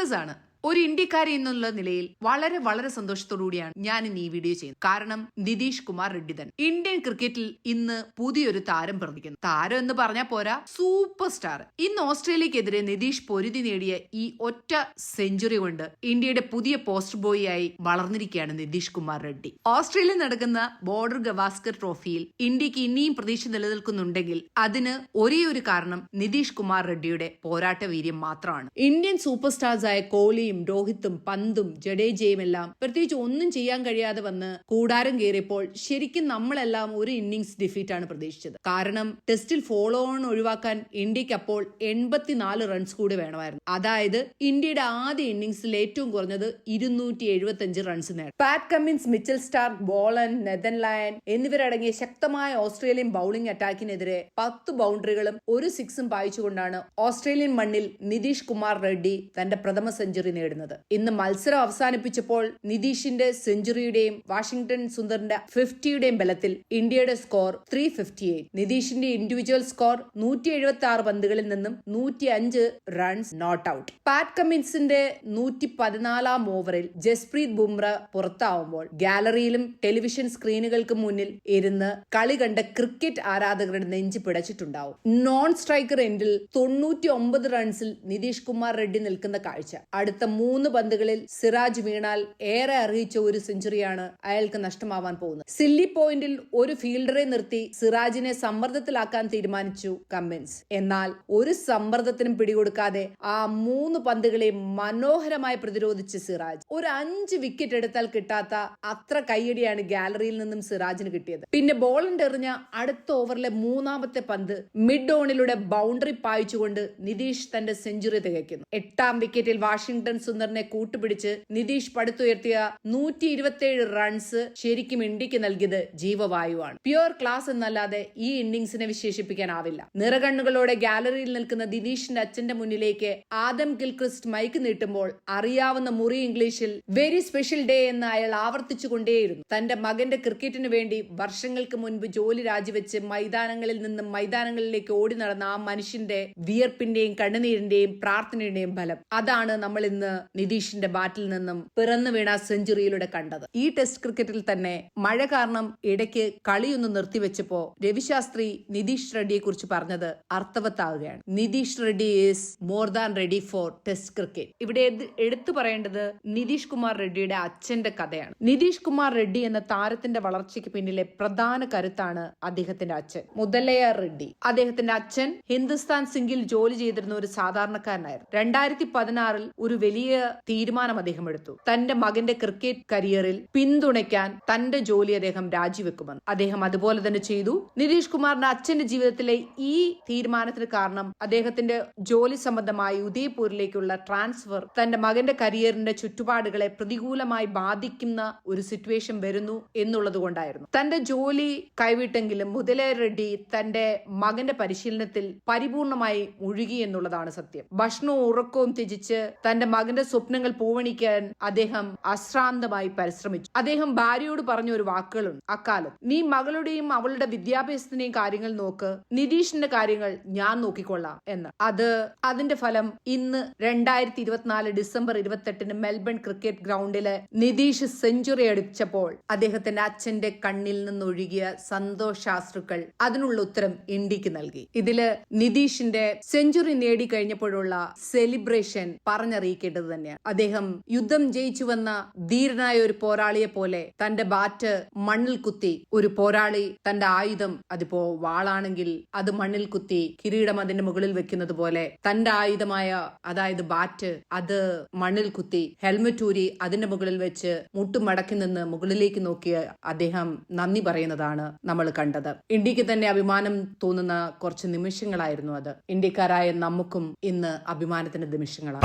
Faceless ആണ്. ഒരു ഇന്ത്യക്കാരി എന്നുള്ള നിലയിൽ വളരെ വളരെ സന്തോഷത്തോടുകൂടിയാണ് ഞാൻ ഇന്ന് ഈ വീഡിയോ ചെയ്യുന്നത്. കാരണം നിതീഷ് കുമാർ റെഡ്ഡി തന്നെ ഇന്ത്യൻ ക്രിക്കറ്റിൽ ഇന്ന് പുതിയൊരു താരം പ്രതിക്കുന്നു താരം എന്ന് പറഞ്ഞാൽ പോരാ സൂപ്പർ സ്റ്റാർ ഇന്ന് ഓസ്ട്രേലിയക്കെതിരെ നിതീഷ് പൊരുതി നേടിയ ഈ ഒറ്റ സെഞ്ചുറി കൊണ്ട് ഇന്ത്യയുടെ പുതിയ പോസ്റ്റ് ബോയ് ആയി വളർന്നിരിക്കുകയാണ് നിതീഷ് കുമാർ റെഡ്ഡി. ഓസ്ട്രേലിയ നടക്കുന്ന ബോർഡർ ഗവാസ്കർ ട്രോഫിയിൽ ഇന്ത്യയ്ക്ക് ഇനിയും പ്രതീക്ഷ നിലനിൽക്കുന്നുണ്ടെങ്കിൽ അതിന് ഒരേ ഒരു കാരണം നിതീഷ് കുമാർ റെഡ്ഡിയുടെ പോരാട്ട വീര്യം മാത്രമാണ്. ഇന്ത്യൻ സൂപ്പർ സ്റ്റാർസ് ആയ കോഹ്ലിയും രോഹിത്തും പന്തും ജഡേജയും എല്ലാം പ്രത്യേകിച്ച് ഒന്നും ചെയ്യാൻ കഴിയാതെ വന്ന് കൂടാരം കയറിയപ്പോൾ ശരിക്കും നമ്മളെല്ലാം ഒരു ഡിഫീറ്റ് ആണ് പ്രതീക്ഷിച്ചത്. കാരണം ടെസ്റ്റിൽ ഫോളോ ഓൺ ഒഴിവാക്കാൻ ഇന്ത്യയ്ക്ക് അപ്പോൾ എൺപത്തിനാല് റൺസ് കൂടി വേണമായിരുന്നു. അതായത് ഇന്ത്യയുടെ ആദ്യ ഇന്നിംഗ്സിൽ ഏറ്റവും കുറഞ്ഞത് ഇരുന്നൂറ്റി എഴുപത്തി റൺസ് നേടും. Pat Cummins Mitchell Starc Boland Nathan Lyon എന്നിവരടങ്ങിയ ശക്തമായ ഓസ്ട്രേലിയൻ ബൌളിംഗ് അറ്റാക്കിനെതിരെ പത്ത് ബൗണ്ടറികളും ഒരു സിക്സും പായിച്ചുകൊണ്ടാണ് ഓസ്ട്രേലിയൻ മണ്ണിൽ നിതീഷ് കുമാർ റെഡ്ഡി തന്റെ പ്രഥമ സെഞ്ചുറി നേടുന്നത് ഇന്ന് മത്സരം അവസാനിപ്പിച്ചപ്പോൾ നിതീഷിന്റെ സെഞ്ചുറിയുടെയും വാഷിംഗ്ടൺ സുന്ദറിന്റെ ഫിഫ്റ്റിയുടെയും ബലത്തിൽ ഇന്ത്യയുടെ സ്കോർ ത്രീ ഫിഫ്റ്റി എയ്റ്റ് നിതീഷിന്റെ ഇൻഡിവിജ്വൽ സ്കോർ നൂറ്റി എഴുപത്തി ആറ് പന്തുകളിൽ നിന്നും നൂറ്റി അഞ്ച് റൺസ് നോട്ട് ഔട്ട് പാറ്റ് കമ്മിൻസിന്റെ നൂറ്റി പതിനാലാം ഓവറിൽ ജസ്പ്രീത് ബുംറ പുറത്താവുമ്പോൾ ഗാലറിയിലും ടെലിവിഷൻ സ്ക്രീനുകൾക്ക് മുന്നിൽ ഇരുന്ന് കളി കണ്ട ക്രിക്കറ്റ് ആരാധകരുടെ നെഞ്ച് പിടച്ചിട്ടുണ്ടാവും. നോൺ സ്ട്രൈക്കർ എൻഡിൽ തൊണ്ണൂറ്റി ഒമ്പത് റൺസിൽ നിതീഷ് കുമാർ റെഡ്ഡി നിൽക്കുന്ന കാഴ്ച. അടുത്ത മൂന്ന് പന്തുകളിൽ സിറാജ് വീണാൽ ഏറെ അറിയിച്ച ഒരു സെഞ്ചുറിയാണ് അയാൾക്ക് നഷ്ടമാവാൻ പോകുന്നത്. സില്ലി പോയിന്റിൽ ഒരു ഫീൽഡറെ നിർത്തി സിറാജിനെ സമ്മർദ്ദത്തിലാക്കാൻ തീരുമാനിച്ചു കമ്മിൻസ്. എന്നാൽ ഒരു സമ്മർദ്ദത്തിനും പിടികൊടുക്കാതെ ആ മൂന്ന് പന്തുകളെ മനോഹരമായി പ്രതിരോധിച്ച് സിറാജ്. ഒരു അഞ്ച് വിക്കറ്റ് എടുത്താൽ കിട്ടാത്ത അത്ര കൈയടിയാണ് ഗാലറിയിൽ നിന്നും സിറാജിന് കിട്ടിയത്. പിന്നെ ബോളിന്റെ എറിഞ്ഞ അടുത്ത ഓവറിലെ മൂന്നാമത്തെ പന്ത് മിഡ് ഓണിലൂടെ ബൗണ്ടറി പായിച്ചുകൊണ്ട് നിതീഷ് തന്റെ സെഞ്ചുറി തികയ്ക്കുന്നു. എട്ടാം വിക്കറ്റിൽ വാഷിംഗ്ടൺ സുന്ദറിനെ കൂട്ടുപിടിച്ച് നിതീഷ് പടുത്തുയർത്തിയ നൂറ്റി ഇരുപത്തിയേഴ് റൺസ് ശരിക്കും ഇന്ത്യയ്ക്ക് നൽകിയത് ജീവവായുവാണ്. പ്യുവർ ക്ലാസ് എന്നല്ലാതെ ഈ ഇന്നിംഗ്സിനെ വിശേഷിപ്പിക്കാനാവില്ല. നിറകണ്ണുകളോടെ ഗാലറിയിൽ നിൽക്കുന്ന ദിനീഷിന്റെ അച്ഛന്റെ മുന്നിലേക്ക് ആദം ഗിൽക്രിസ്റ്റ് മൈക്ക് നീട്ടുമ്പോൾ അറിയാവുന്ന മുറി ഇംഗ്ലീഷിൽ വെരി സ്പെഷ്യൽ ഡേ എന്ന് അയാൾ ആവർത്തിച്ചുകൊണ്ടേയിരുന്നു. തന്റെ മകന്റെ ക്രിക്കറ്റിന് വേണ്ടി വർഷങ്ങൾക്ക് മുൻപ് ജോലി രാജിവെച്ച് മൈതാനങ്ങളിൽ നിന്നും മൈതാനങ്ങളിലേക്ക് ഓടി നടന്ന ആ മനുഷ്യന്റെ വിയർപ്പിന്റെയും കണ്ണുനീരിന്റെയും പ്രാർത്ഥനയുടെയും ഫലം. അതാണ് നമ്മൾ ഇന്ന് നിതീഷിന്റെ ബാറ്റിൽ നിന്നും പിറന്നു വീണ സെഞ്ചുറിയിലൂടെ കണ്ടത്. ഈ ടെസ്റ്റ് ക്രിക്കറ്റിൽ തന്നെ മഴ കാരണം ഇടയ്ക്ക് കളിയൊന്ന് നിർത്തിവെച്ചപ്പോ രവിശാസ്ത്രി നിതീഷ് റെഡ്ഡിയെ കുറിച്ച് പറഞ്ഞത് അർത്ഥവത്താവുകയാണ്. Nitish Reddy is more than ready for test cricket. ഇവിടെ എടുത്തു പറയേണ്ടത് നിതീഷ് കുമാർ റെഡ്ഡിയുടെ അച്ഛന്റെ കഥയാണ്. നിതീഷ് കുമാർ റെഡ്ഡി എന്ന താരത്തിന്റെ വളർച്ചയ്ക്ക് പിന്നിലെ പ്രധാന കരുത്താണ് അദ്ദേഹത്തിന്റെ അച്ഛൻ മുതലയ റെഡ്ഡി. അദ്ദേഹത്തിന്റെ അച്ഛൻ ഹിന്ദുസ്ഥാൻ സിംഗിൽ ജോലി ചെയ്തിരുന്ന ഒരു സാധാരണക്കാരനായിരുന്നു. രണ്ടായിരത്തി പതിനാറിൽ ഒരു വലിയ തീരുമാനം അദ്ദേഹം എടുത്തു. തന്റെ മകന്റെ ക്രിക്കറ്റ് കരിയറിൽ പിന്തുണയ്ക്കാൻ തന്റെ ജോലി അദ്ദേഹം രാജിവെക്കുമെന്ന് അദ്ദേഹം അതുപോലെ തന്നെ ചെയ്തു. നിതീഷ് കുമാറിന്റെ അച്ഛന്റെ ജീവിതത്തിലെ ഈ തീരുമാനത്തിന് കാരണം അദ്ദേഹത്തിന്റെ ജോലി സംബന്ധമായി ഉദയപൂരിലേക്കുള്ള ട്രാൻസ്ഫർ തന്റെ മകന്റെ കരിയറിന്റെ ചുറ്റുപാടുകളെ പ്രതികൂലമായി ബാധിക്കുന്ന ഒരു സിറ്റുവേഷൻ വരുന്നു എന്നുള്ളത് കൊണ്ടായിരുന്നു. തന്റെ ജോലി കൈവിട്ടെങ്കിലും മുതലേ റെഡ്ഡി തന്റെ മകന്റെ പരിശീലനത്തിൽ പരിപൂർണമായി മുഴുകി എന്നുള്ളതാണ് സത്യം. ഭക്ഷണവും ഉറക്കവും ത്യജിച്ച് തന്റെ മകന്റെ സ്വപ്നങ്ങൾ പൂവണിക്കാൻ അദ്ദേഹം അശ്രാന്തമായി പരിശ്രമിച്ചു. അദ്ദേഹം ഭാര്യയോട് പറഞ്ഞ ഒരു വാക്കുകളുണ്ട്. അക്കാലം നീ മകളുടെയും അവളുടെ വിദ്യാഭ്യാസത്തിന്റെയും കാര്യങ്ങൾ നോക്ക്. നിതീഷിന്റെ കാര്യങ്ങൾ ഞാൻ നോക്കിക്കൊള്ളാം എന്ന്. അത് അതിന്റെ ഫലം ഇന്ന് രണ്ടായിരത്തി ഇരുപത്തിനാല് ഡിസംബർ ഇരുപത്തെട്ടിന് മെൽബൺ ക്രിക്കറ്റ് ഗ്രൗണ്ടിൽ നിതീഷ് സെഞ്ചുറി അടിച്ചപ്പോൾ അദ്ദേഹത്തിന്റെ അച്ഛന്റെ കണ്ണിൽ നിന്നൊഴുകിയ സന്തോഷാശ്രുക്കൾ അതിനുള്ള ഉത്തരം ഇന്ത്യയ്ക്ക് നൽകി. ഇതിൽ നിതീഷിന്റെ സെഞ്ചുറി നേടിക്കഴിഞ്ഞപ്പോഴുള്ള സെലിബ്രേഷൻ പറഞ്ഞറിയിക്കേണ്ടത് തന്നെയാണ്. അദ്ദേഹം യുദ്ധം ജയിച്ചു വന്ന ധീരനായ ഒരു പോരാളിയെ പോലെ തന്റെ ബാറ്റ് മണ്ണിൽ കുത്തി ഒരു പോരാളി തന്റെ ആയുധം അതിപ്പോ വാളാണെങ്കിൽ അത് മണ്ണിൽ കുത്തി കിരീടം അതിന്റെ മുകളിൽ വെക്കുന്നത് പോലെ തന്റെ ആയുധമായ അതായത് ബാറ്റ് അത് മണ്ണിൽ കുത്തി ഹെൽമറ്റ് ഊരി അതിന്റെ മുകളിൽ വെച്ച് മുട്ടും മടക്കി നിന്ന് മുകളിലേക്ക് നോക്കിയ അദ്ദേഹം നന്ദി പറയുന്നതാണ് നമ്മൾ കണ്ടത്. ഇന്ത്യയ്ക്ക് തന്നെ അഭിമാനം തോന്നുന്ന കുറച്ച് നിമിഷങ്ങളായിരുന്നു അത്. ഇന്ത്യക്കാരായ നമുക്കും ഇന്ന് അഭിമാനത്തിന്റെ നിമിഷങ്ങളാണ്.